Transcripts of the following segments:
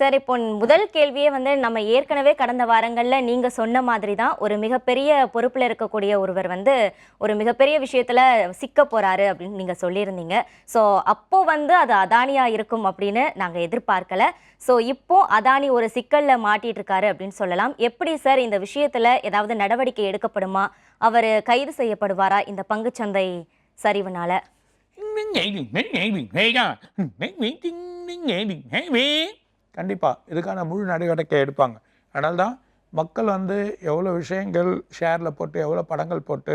Sir இப்போ முதல் கேள்வியே வந்து நம்ம ஏற்கனவே கடந்த வாரங்களில் நீங்கள் சொன்ன மாதிரி தான் ஒரு மிகப்பெரிய பொறுப்பில் இருக்கக்கூடிய ஒருவர் வந்து ஒரு மிகப்பெரிய விஷயத்தில் சிக்க போகிறாரு அப்படின்னு நீங்கள் சொல்லியிருந்தீங்க ஸோ அப்போது வந்து அது அதானியாக இருக்கும் அப்படின்னு நாங்கள் எதிர்பார்க்கல ஸோ இப்போ அதானி ஒரு சிக்கலில் மாட்டிட்டு இருக்காரு அப்படின்னு சொல்லலாம் எப்படி சார் இந்த விஷயத்தில் ஏதாவது நடவடிக்கை எடுக்கப்படுமா அவர் கைது செய்யப்படுவாரா இந்த பங்குச்சந்தை சரிவுனால கண்டிப்பாக இதுக்கான முழு நடவடிக்கை எடுப்பாங்க. அதனால தான் மக்கள் வந்து எவ்வளோ விஷயங்கள் ஷேரில் போட்டு எவ்வளோ படங்கள் போட்டு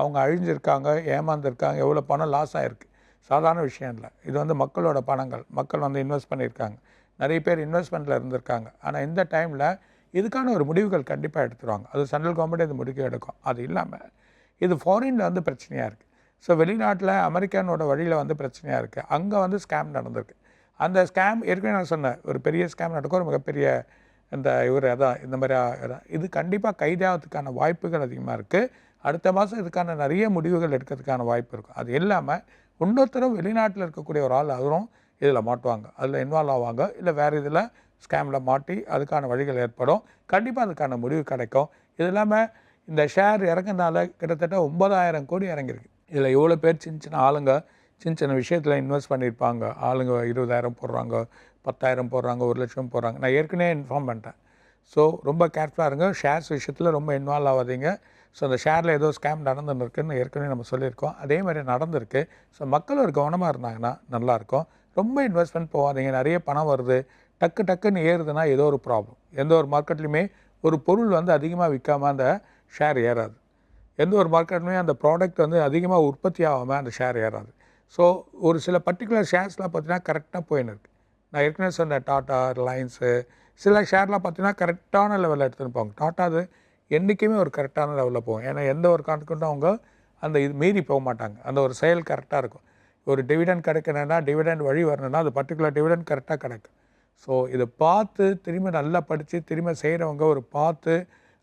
அவங்க அழிஞ்சிருக்காங்க ஏமாந்துருக்காங்க எவ்வளோ பணம் லாஸ் ஆகிருக்கு சாதாரண விஷயம் இல்லை. இது வந்து மக்களோட பணங்கள். மக்கள் வந்து இன்வெஸ்ட் பண்ணியிருக்காங்க. நிறைய பேர் இன்வெஸ்ட்மெண்ட்டில் இருந்திருக்காங்க. ஆனால் இந்த டைமில் இதுக்கான ஒரு முடிவுகள் கண்டிப்பாக எடுத்துருவாங்க. அது சென்ட்ரல் கவர்மெண்ட் இது முடிவு எடுக்கும். அது இல்லாமல் இது ஃபாரினில் வந்து பிரச்சனையாக இருக்குது ஸோ வெளிநாட்டில் அமெரிக்கானோட வழியில் வந்து பிரச்சனையாக இருக்குது அங்கே வந்து ஸ்கேம் நடந்திருக்கு. அந்த ஸ்கேம் ஏற்கனவே நான் சொன்னேன் ஒரு பெரிய ஸ்கேம் நடக்கும் ஒரு மிகப்பெரிய இந்த இவர் அதான் இந்த மாதிரி இது கண்டிப்பாக கைதாகிறதுக்கான வாய்ப்புகள் அதிகமாக இருக்குது அடுத்த மாதம் இதுக்கான நிறைய முடிவுகள் எடுக்கிறதுக்கான வாய்ப்பு இருக்கும். அது இல்லாமல் இன்னொருத்தரும் வெளிநாட்டில் இருக்கக்கூடிய ஒரு ஆள் அவரும் இதில் மாட்டுவாங்க. அதில் இன்வால்வ் ஆவாங்க. இல்லை வேறு இதில் ஸ்கேமில் மாட்டி அதுக்கான வழிகள் ஏற்படும். கண்டிப்பாக அதுக்கான முடிவு கிடைக்கும். இது இல்லாமல் இந்த ஷேர் இறங்குனால கிட்டத்தட்ட ஒன்பதாயிரம் கோடி இறங்கியிருக்கு. இதில் எவ்வளோ பேர் சின்ன சின்ன ஆளுங்க சின்ன சின்ன விஷயத்தில் இன்வெஸ்ட் பண்ணியிருப்பாங்க ஆளுங்க இருபதாயிரம் போடுறாங்க பத்தாயிரம் போடுறாங்க ஒரு லட்சம் போடுறாங்க. நான் ஏற்கனவே இன்ஃபார்ம் பண்ணிட்டேன். ஸோ ரொம்ப கேர்ஃபுல்லாக இருங்க. ஷேர்ஸ் விஷயத்தில் ரொம்ப இன்வால்வ் ஆகாதீங்க. ஸோ அந்த ஷேரில் ஏதோ ஸ்கேம் நடந்துன்னு இருக்குன்னு ஏற்கனவே நம்ம சொல்லியிருக்கோம். அதே மாதிரி நடந்திருக்கு. ஸோ மக்கள் ஒரு கவனமாக இருந்தாங்கன்னா நல்லாயிருக்கும். ரொம்ப இன்வெஸ்ட்மெண்ட் போகாதீங்க. நிறைய பணம் வருது. டக்கு டக்குன்னு ஏறுதுன்னா ஏதோ ஒரு ப்ராப்ளம் எந்த ஒரு மார்க்கெட்லையுமே ஒரு பொருள் வந்து அதிகமாக விற்காமல் அந்த ஷேர் ஏறாது. எந்த ஒரு மார்க்கெட்லையுமே அந்த ப்ராடக்ட் வந்து அதிகமாக உற்பத்தி ஆகாமல் அந்த ஷேர் ஏறாது. ஸோ ஒரு சில பர்டிகுலர் ஷேர்ஸ்லாம் பார்த்தீங்கன்னா கரெக்டாக போயின்னு இருக்குது நான் ஏற்கனவே சொன்னேன் டாட்டா ரிலையன்ஸு சில ஷேர்லாம் பார்த்தீங்கன்னா கரெக்டான லெவலில் எடுத்துன்னு போவாங்க. டாட்டா அது என்றைக்குமே ஒரு கரெக்டான லெவலில் போகும். ஏன்னா எந்த ஒரு காரணத்துக்கும் அவங்க அந்த இது மீறி போக மாட்டாங்க. அந்த ஒரு செயல் கரெக்டாக இருக்கும். ஒரு டிவிடெண்ட் கிடைக்கணும்னா டிவிடெண்ட் வழி வரணும்னா அது பர்டிகுலர் டிவிடெண்ட் கரெக்டாக கிடைக்கும். ஸோ இதை பார்த்து திரும்பி நல்லா படித்து திரும்ப செய்கிறவங்க ஒரு பார்த்து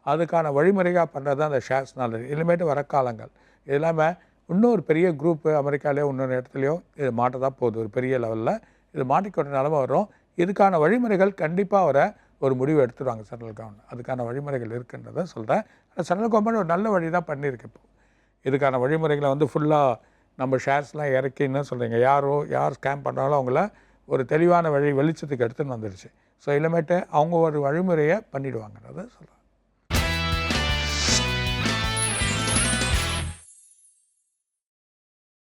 அதுக்கான வழிமுறையாக பண்ணுறது தான் அந்த ஷேர்ஸ் நல்லது இனிமேட்டு வர காலங்கள். இது இல்லாமல் இன்னொரு பெரிய குரூப்பு அமெரிக்காலேயோ இன்னொரு இடத்துலையோ இது மாட்ட தான் போகுது. ஒரு பெரிய லெவலில் இது மாட்டிக்கொண்ட நிலமை வரும். இதுக்கான வழிமுறைகள் கண்டிப்பாக வர ஒரு முடிவு எடுத்துருவாங்க சென்ட்ரல் கவர்மெண்ட் அதுக்கான வழிமுறைகள் இருக்குன்றதை சொல்கிறேன் சென்ட்ரல் கவர்மெண்ட் ஒரு நல்ல வழி தான் பண்ணியிருக்கு இப்போ. இதுக்கான வழிமுறைகளை வந்து ஃபுல்லாக நம்ம ஷேர்ஸ்லாம் இறக்கின்னு சொல்கிறீங்க யாரோ யார் ஸ்கேம் பண்ணுறாங்களோ அவங்கள ஒரு தெளிவான வழி வெளிச்சத்துக்கு எடுத்துன்னு வந்துடுச்சு ஸோ இனிமேட்டு அவங்க ஒரு வழிமுறையை பண்ணிவிடுவாங்கன்றதை சொல்கிறேன்